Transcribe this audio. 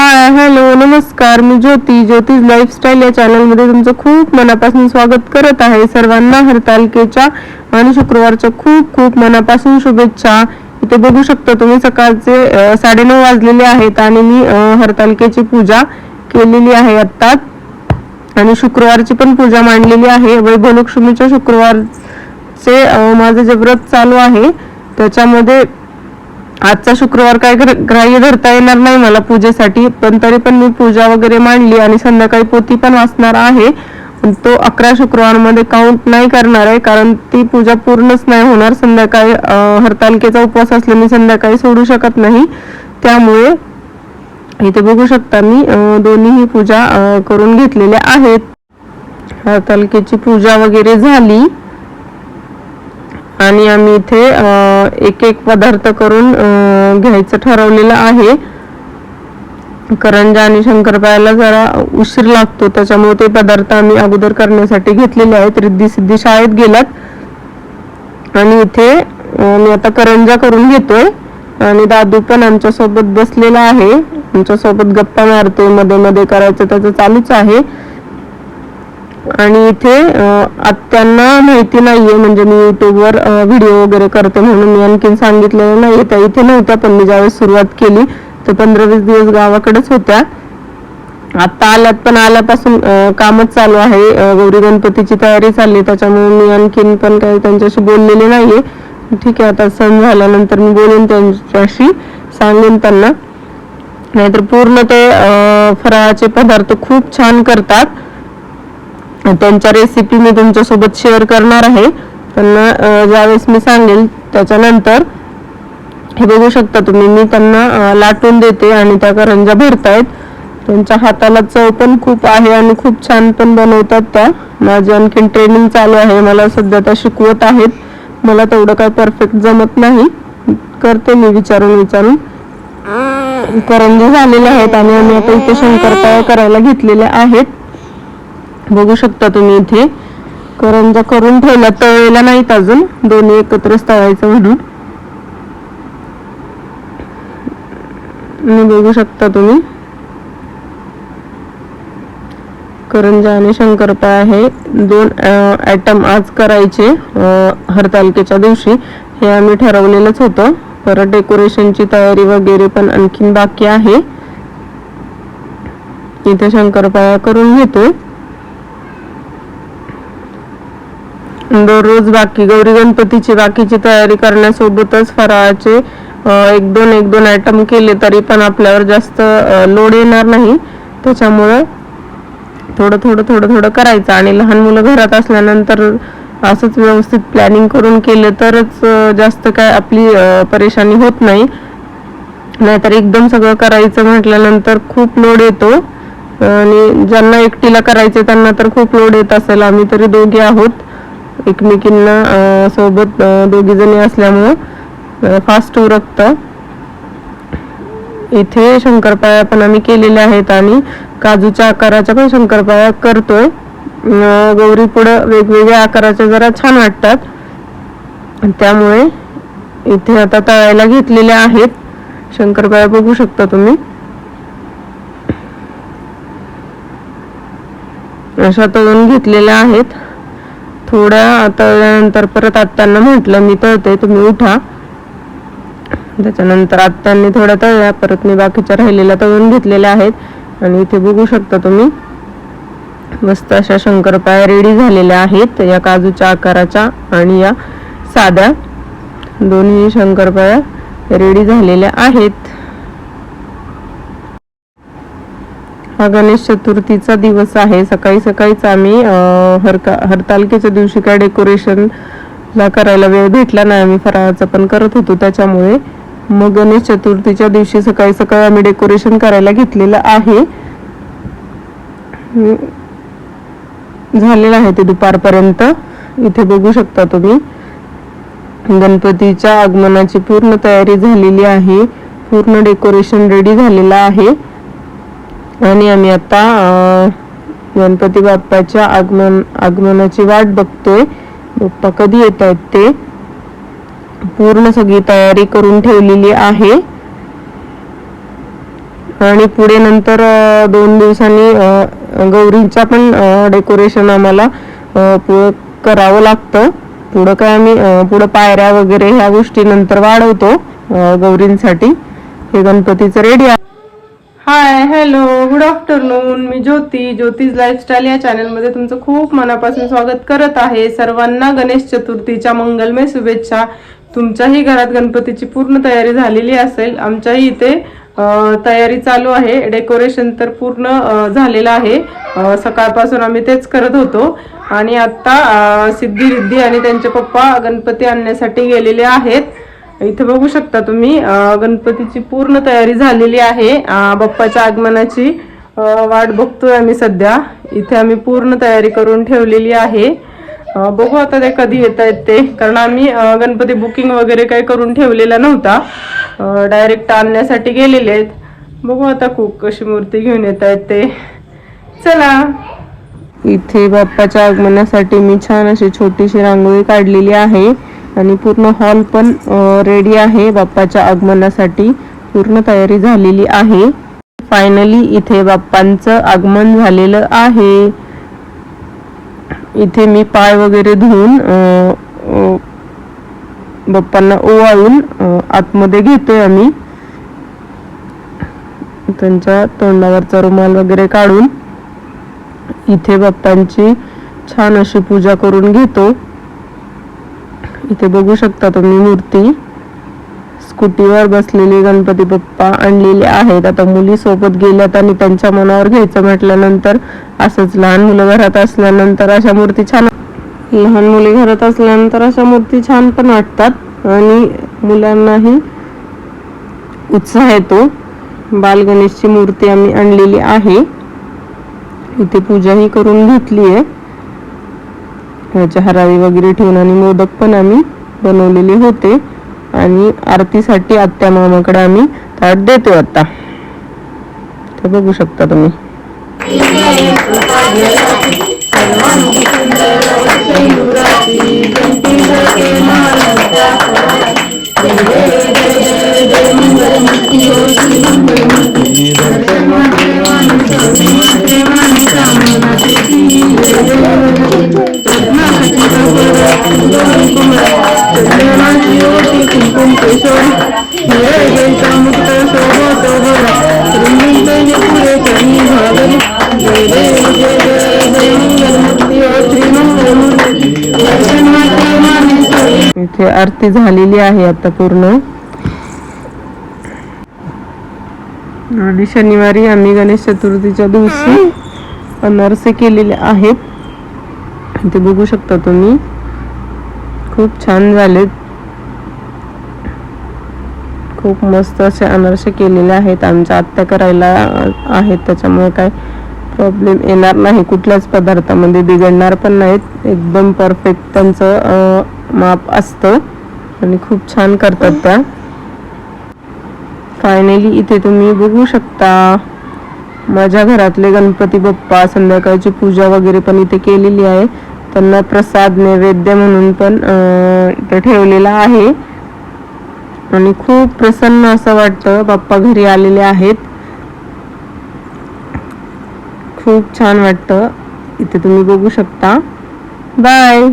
Hi hello नमस्कार. मी ज्योती. ज्योतिष lifestyle या चॅनलमध्ये तुमचं खूप मनापासून स्वागत करत आहे. सर्वांना हरतालिकेच्या आणि शुक्रवारच्या खूप खूप मनापासून शुभेच्छा. इथे बघू शकता तुम्ही सकाळचे साडेनऊ वाजलेले आहेत आणि मी हरतालकेची हरतालिकेची पूजा केलेली आहे आत्ताच. आणि शुक्रवारची पण पूजा मांडलेली आहे. वैभवलक्ष्मीच्या शुक्रवारचे माझं जे व्रत चालू आहे. त्याच्यामध्ये आजचा शुक्रवार काय ग्राह्य धरता येणार नाही मला पूजेसाठी पण तरी पण मी पूजा वगैरे मांडली आणि संध्याकाळी पोती पण वाचणार आहे. पण तो अकरा शुक्रवारमध्ये काउंट नाही करणार आहे कारण ती पूजा पूर्णच नाही होणार. संध्याकाळी हरतालकेचा हरतालिकेचा उपवास असल्याने संध्याकाळी सोडू शकत नाही. त्यामुळे इथे बघू शकता मी दोन्हीही पूजा करून घेतलेल्या आहेत. हरतालिकेची पूजा वगैरे झाली. आणि आम्ही इथे एक एक पदार्थ करून घ्यायचं ठरवलेलं आहे. करंजा आणि शंकरपायाला जरा उशीर लागतो त्याच्यामुळे ते पदार्थ आम्ही अगोदर करण्यासाठी घेतलेले आहेत. रिद्धी सिद्धी शाळेत गेलात. आणि इथे मी आता करंजा करून घेतोय. आणि दादू पण आमच्यासोबत बसलेला आहे. आमच्यासोबत गप्पा मारतोयमध्ये मध्ये करायचं त्याचं चालूच आहे. आणि इथे अं, आत्यांना माहिती नाहीये म्हणजे मी युट्यूबवर व्हिडिओ वगैरे करते म्हणून मी आणखीन सांगितलेलं नाहीये. त्या इथे नव्हत्या पण मी ज्यावेळेस सुरुवात केली तर पंधरा वीस दिवस गावाकडेच होत्या. आता आल्यात पण आल्यापासून कामच चालू आहे. गौरी गणपतीची तयारी चालली त्याच्यामुळे मी आणखीन पण काही त्यांच्याशी बोललेले नाहीये. ठीक आहे आता सण झाल्यानंतर मी बोलेन त्यांच्याशी सांगेन त्यांना. नाहीतर पूर्ण ते फराळाचे पदार्थ खूप छान करतात. त्यांच्या रेसिपी मी तुमच्यासोबत शेअर करणार आहे. त्यांना ज्यावेळेस मी सांगेल त्याच्यानंतर हे बघू शकता तुम्ही मी त्यांना लाटून देते आणि त्या करंजा भरतायत. त्यांच्या हाताला चव पण खूप आहे आणि खूप छान पण बनवतात त्या. माझी आणखीन ट्रेनिंग चालू आहे मला सध्या त्या शिकवत आहेत. मला तेवढं काय परफेक्ट जमत नाही. करते मी विचारून विचारून. करंजे झालेले आहेत आणि आम्ही आता इथे शंकरपाळ्या करायला घेतलेल्या आहेत. बघू शकता तुम्ही इथे. करंजा करून ठेवला तळलेला नाहीत अजून. दोन्ही एकत्रच तळायचं म्हणून. आणि बघू शकता तुम्ही. करंजा आणि शंकरपाळ्या हे दोन ॲटम आज करायचे हरतालकेच्या हरतालिकेच्या दिवशी. हे आम्ही ठरवलेलंच होतं. परत डेकोरेशनची तयारी वगैरे पण आणखीन बाकी आहे. इथे शंकरपाळ्या करून घेतोय. दररोज बाकी गौरी गणपतीची बाकीची तयारी करण्यासोबतच फराळाचे एक दोन एक दोन आयटम केले तरी पण आपल्यावर जास्त लोड येणार नाही. त्याच्यामुळं थोडं थोडं थोडं थोडं करायचं. आणि लहान मुलं घरात असल्यानंतर असंच व्यवस्थित प्लॅनिंग करून केलं तरच जास्त काय आपली परेशानी होत नाही. नाहीतर एकदम सगळं करायचं म्हटल्यानंतर खूप लोड येतो. आणि ज्यांना एकटीला करायचे त्यांना तर खूप लोड येत असेल. आम्ही तरी दोघे आहोत. एकमेकींना सोबत दोघी जणी असल्यामुळं फास्ट उरकतं. इथे शंकरपाळ्या पण आम्ही केलेल्या आहेत आणि काजूच्या आकाराच्या पण शंकरपाळ्या करतोय. गौरी पुढं वेगवेगळ्या आकाराच्या जरा छान वाटतात. त्यामुळे इथे आता तळायला घेतलेल्या आहेत. शंकरपाळ्या बघू शकता तुम्ही. अशा तळून घेतलेल्या आहेत. थोड्या तळल्यानंतर परत आत्यांना म्हटलं मी तळते तुम्ही उठा. त्याच्यानंतर आत्तांनी थोड्या तळल्या परत मी बाकीच्या राहिलेल्या तळून घेतलेल्या आहेत. आणि इथे बघू शकता तुम्ही मस्त अशा शंकरपाया रेडी झालेल्या आहेत या काजूच्या आकाराच्या आणि या साध्या. दोन्ही शंकरपाळ्या रेडी झालेल्या आहेत. हा गणेश चतुर्थीचा दिवस आहे. सकाळी सकाळीच आम्ही हरका हरतालिकेच्या दिवशी काय डेकोरेशनला करायला वेळ भेटला नाही. आम्ही फराळाचं पण करत होतो. त्याच्यामुळे मग गणेश चतुर्थीच्या दिवशी सकाळी सकाळी आम्ही डेकोरेशन करायला घेतलेलं आहे. झालेलं आहे ते दुपारपर्यंत. इथे बघू शकता तुम्ही. गणपतीच्या आगमनाची पूर्ण तयारी झालेली आहे. पूर्ण डेकोरेशन रेडी झालेलं आहे. आणि आम्ही आता गणपती बाप्पाच्या आगमन आगमनाची वाट बघतोय. बाप्पा कधी येत आहेत ते? पूर्ण सगळी तयारी करून ठेवलेली आहे. आणि पुढे नंतर दोन दिवसांनी गौरींचा पण डेकोरेशन आम्हाला पुढं करावं लागतं. पुढं काय आम्ही पुढं पायऱ्या वगैरे ह्या गोष्टी नंतर वाढवतो गौरींसाठी. हे गणपतीचं रेडी आहे. हाय हॅलो गुड आफ्टरनून मी ज्योती ज्योतीज लाईफस्टाईल या चॅनलमध्ये तुमचं खूप मनापासून स्वागत करत आहे. सर्वांना गणेश चतुर्थीच्या मंगलमय शुभेच्छा. तुमच्याही घरात गणपतीची पूर्ण तयारी झालेली असेल. आमच्याही इथे तयारी चालू आहे. डेकोरेशन तर पूर्ण झालेलं आहे. सकाळपासून आम्ही तेच करत होतो. आणि आत्ता सिद्धी रिद्धी आणि त्यांचे पप्पा गणपती आणण्यासाठी गेलेले आहेत. इथे बघू शकता तुम्ही गणपतीची पूर्ण तयारी झालेली आहे. बाप्पाच्या आगमनाची वाट बघतोय आम्ही सध्या. इथे आम्ही पूर्ण तयारी करून ठेवलेली आहे. बघू आता ते कधी येत आहेत ते. कारण आम्ही गणपती बुकिंग वगैरे काही करून ठेवलेला नव्हता. डायरेक्ट आणण्यासाठी गेलेले आहेत. बघू आता खूप कशी मूर्ती घेऊन येत आहेत ते. चला. इथे बाप्पाच्या आगमनासाठी मी छान अशी छोटीशी रांगोळी काढलेली आहे. आणि पूर्ण हॉल पण रेडी आहे बाप्पाच्या आगमनासाठी. पूर्ण तयारी झालेली आहे. फायनली इथे बाप्पांचं आगमन झालेलं आहे. इथे मी पाय वगैरे धुवून बाप्पांना ओवाळून आतमध्ये घेतोय आम्ही. त्यांच्या तोंडावरचा रुमाल वगैरे काढून इथे बाप्पांची छान अशी पूजा करून घेतो. इथे बघू शकता तुम्ही मूर्ती. स्कूटीवर बसलेले गणपती बाप्पा आणलेले आहेत. आता मुली सोबत गेल्यात आणि त्यांच्या मनावर घ्यायचं म्हटल्यानंतर असंच लहान मुलं घरात असल्यानंतर अशा मूर्ती छान लहान मुली घरात असल्यानंतर अशा मूर्ती छान पण वाटतात. आणि मुलांनाही उत्साह येतो. बाल गणेशची मूर्ती आम्ही आणलेली आहे. इथे पूजाही करून घेतली आहे ह्याच्या हराळी वगैरे ठेवून आणि मोदक पण आम्ही बनवलेले होते. आणि आरतीसाठी आत्या मामाकडे आम्ही ताट देतो आता. ते बघू शकता तुम्ही. इथे आरती झालेली आहे आता पूर्ण. आणि शनिवारी आम्ही गणेश चतुर्थीच्या दिवशी अनारसे केलेले आहेत. ते बघू शकता तुम्ही. खूप छान झालेत. खूप मस्त असे अनारसे केलेले आहेत. आमच्या आत्या करायला आहेत. त्याच्यामुळे काय प्रॉब्लेम येणार नाही. कुठल्याच पदार्थामध्ये बिघडणार पण नाहीत. एकदम परफेक्ट त्यांचं माप असतं. आणि खूप छान करतात त्या. फायनली इथे तुम्ही बघू शकता. माझ्या घरातले गणपती बाप्पा संध्याकाळची पूजा वगैरे पण इथे केलेली आहे. त्यांना प्रसाद नैवेद्य म्हणून पण अं, इथे ठेवलेला आहे. आणि खूप प्रसन्न असं वाटतं. बाप्पा घरी आलेले आहेत. खूप छान वाटतं. इथे तुम्ही बघू शकता. बाय